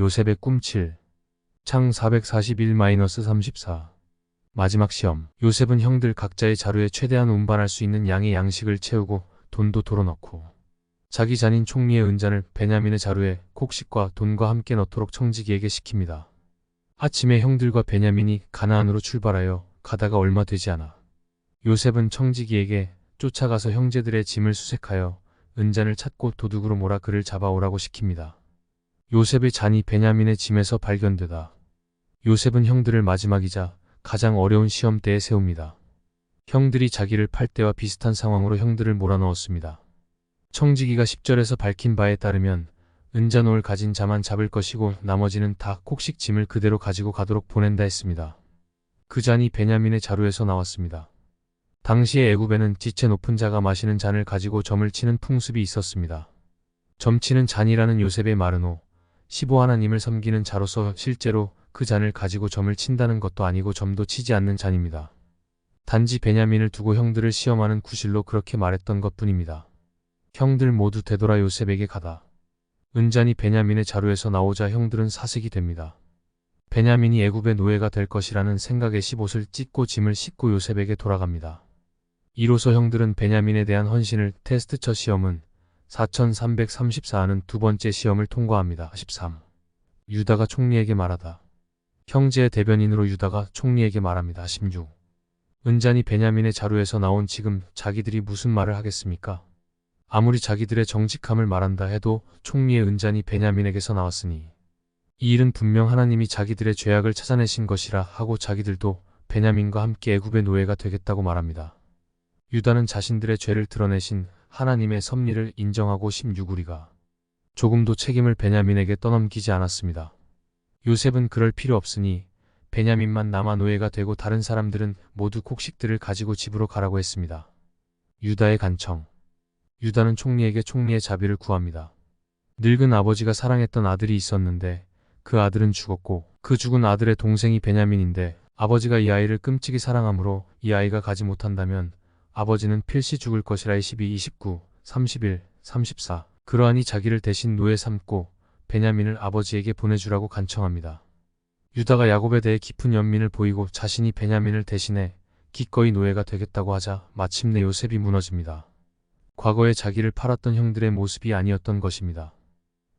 요셉의 꿈7 창 441-34 마지막 시험 요셉은 형들 각자의 자루에 최대한 운반할 수 있는 양의 양식을 채우고 돈도 덜어넣고 자기 잔인 총리의 은잔을 베냐민의 자루에 곡식과 돈과 함께 넣도록 청지기에게 시킵니다. 아침에 형들과 베냐민이 가나안으로 출발하여 가다가 얼마 되지 않아 요셉은 청지기에게 쫓아가서 형제들의 짐을 수색하여 은잔을 찾고 도둑으로 몰아 그를 잡아오라고 시킵니다. 요셉의 잔이 베냐민의 짐에서 발견되다. 요셉은 형들을 마지막이자 가장 어려운 시험대에 세웁니다. 형들이 자기를 팔 때와 비슷한 상황으로 형들을 몰아넣었습니다. 청지기가 10절에서 밝힌 바에 따르면 은잔옥을 가진 자만 잡을 것이고 나머지는 다 곡식 짐을 그대로 가지고 가도록 보낸다 했습니다. 그 잔이 베냐민의 자루에서 나왔습니다. 당시의 애굽에는 지체 높은 자가 마시는 잔을 가지고 점을 치는 풍습이 있었습니다. 점치는 잔이라는 요셉의 말은 호 15 하나님을 섬기는 자로서 실제로 그 잔을 가지고 점을 친다는 것도 아니고 점도 치지 않는 잔입니다. 단지 베냐민을 두고 형들을 시험하는 구실로 그렇게 말했던 것 뿐입니다. 형들 모두 되돌아 요셉에게 가다. 은잔이 베냐민의 자루에서 나오자 형들은 사색이 됩니다. 베냐민이 애굽의 노예가 될 것이라는 생각에 15옷을 찢고 짐을 싣고 요셉에게 돌아갑니다. 이로써 형들은 베냐민에 대한 헌신을 테스트 첫 시험은 4334하는 두 번째 시험을 통과합니다. 13. 유다가 총리에게 말하다. 형제의 대변인으로 유다가 총리에게 말합니다. 16. 은잔이 베냐민의 자루에서 나온 지금 자기들이 무슨 말을 하겠습니까? 아무리 자기들의 정직함을 말한다 해도 총리의 은잔이 베냐민에게서 나왔으니 이 일은 분명 하나님이 자기들의 죄악을 찾아내신 것이라 하고 자기들도 베냐민과 함께 애굽의 노예가 되겠다고 말합니다. 유다는 자신들의 죄를 드러내신 하나님의 섭리를 인정하고 16우리가 조금도 책임을 베냐민에게 떠넘기지 않았습니다. 요셉은 그럴 필요 없으니 베냐민만 남아 노예가 되고 다른 사람들은 모두 곡식들을 가지고 집으로 가라고 했습니다. 유다의 간청 유다는 총리에게 총리의 자비를 구합니다. 늙은 아버지가 사랑했던 아들이 있었는데 그 아들은 죽었고 그 죽은 아들의 동생이 베냐민인데 아버지가 이 아이를 끔찍이 사랑하므로 이 아이가 가지 못한다면 아버지는 필시 죽을 것이라 22, 29, 31, 34 그러하니 자기를 대신 노예 삼고 베냐민을 아버지에게 보내주라고 간청합니다. 유다가 야곱에 대해 깊은 연민을 보이고 자신이 베냐민을 대신해 기꺼이 노예가 되겠다고 하자 마침내 요셉이 무너집니다. 과거에 자기를 팔았던 형들의 모습이 아니었던 것입니다.